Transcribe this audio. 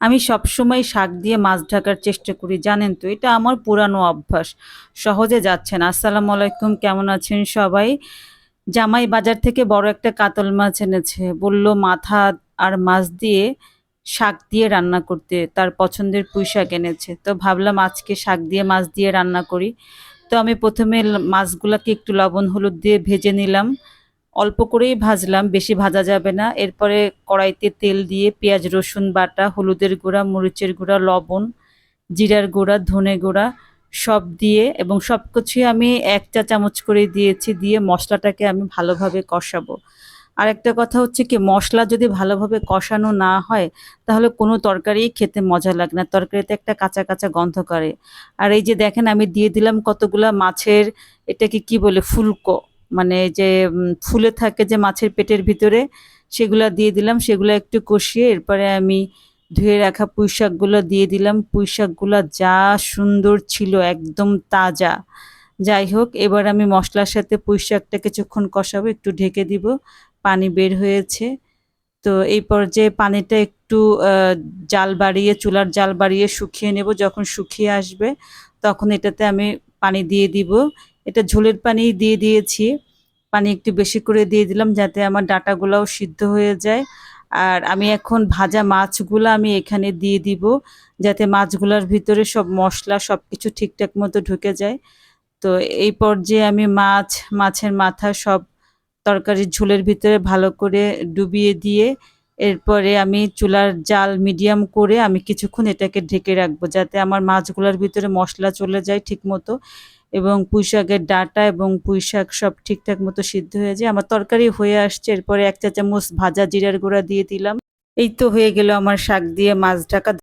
আমি সবসময় শাক দিয়ে মাছ ঢাকার চেষ্টা করি, জানেন তো, এটা আমার পুরানো অভ্যাস। সহজে যাচ্ছেন আসসালামু আলাইকুম, কেমন আছেন সবাই? জামাই বাজার থেকে বড় একটা কাতল মাছ এনেছে। বলল, মাথা আর মাছ দিয়ে শাক দিয়ে রান্না করতে তার পছন্দের পুঁই শাক এনেছে। তো ভাবলাম আজকে শাক দিয়ে মাছ দিয়ে রান্না করি। তো আমি প্রথমে মাছগুলাকে একটু লবণ, হলুদ দিয়ে ভেজে নিলাম। অল্প করেই ভাজলাম, বেশি ভাজা যাবে না। এরপরে কড়াইতে তেল দিয়ে পেঁয়াজ, রসুন বাটা, হলুদের গুঁড়া, মরিচের গুঁড়া, লবণ, জিরার গুঁড়া, ধনে গুঁড়া সব দিয়ে এবং সব কিছুই আমি এক চা চামচ করে দিয়েছি, দিয়ে মশলাটাকে আমি ভালোভাবে কষাবো। আর একটা কথা হচ্ছে কি, মশলা যদি ভালোভাবে কষানো না হয়, তাহলে কোনো তরকারি খেতে মজা লাগে না। তরকারিতে একটা কাঁচা কাঁচা গন্ধ করে। আর এই যে দেখেন, আমি দিয়ে দিলাম কতগুলা মাছের, এটাকে কি বলে, ফুলকো। মানে যে ফুলে থাকে যে মাছের পেটের ভিতরে, সেগুলো দিয়ে দিলাম। সেগুলো একটু কষিয়ে এরপরে আমি ধুয়ে রাখা পুঁই শাকগুলো দিয়ে দিলাম। পুঁই শাকগুলো যা সুন্দর ছিল, একদম তাজা। যাই হোক, এবার আমি মশলার সাথে পুঁই শাকটা কিছুক্ষণ কষাবো, একটু ঢেকে দিব। পানি বের হয়েছে। তো এই পর্যায়ে পানিটা একটু জাল বাড়িয়ে, চুলার জাল বাড়িয়ে শুকিয়ে নেব। যখন শুকিয়ে আসবে, তখন এটাতে আমি পানি দিয়ে দিব। এটা ঝোলের পানি দিয়ে দিয়েছি। পানি একটু বেশি করে দিয়ে দিলাম যাতে আমার ডাঁটাগুলোও সিদ্ধ হয়ে যায়। আর আমি এখন ভাজা মাছগুলো আমি এখানে দিয়ে দিব যাতে মাছগুলোর ভিতরে সব মশলা সব কিছু ঠিকঠাক মতো ঢুকে যায়। তো এই পর্যায়ে আমি মাছ, মাছের মাথা সব তরকারির ঝোলের ভিতরে ভালো করে ডুবিয়ে দিয়ে এরপরে আমি চুলার জাল মিডিয়াম করে আমি কিছুক্ষণ এটাকে ঢেকে রাখব যাতে আমার মাছগুলোর ভিতরে মশলা চলে যায় ঠিক মতো এবং পুঁই ডাটা এবং পুঁই শাক সব ঠিকঠাক মতো সিদ্ধ হয়ে যায়। আমার তরকারি হয়ে আসছে, এরপরে এক চা চামচ ভাজা জিরার গুঁড়া দিয়ে দিলাম। এই তো হয়ে গেল আমার শাক দিয়ে মাছ ঢাকা।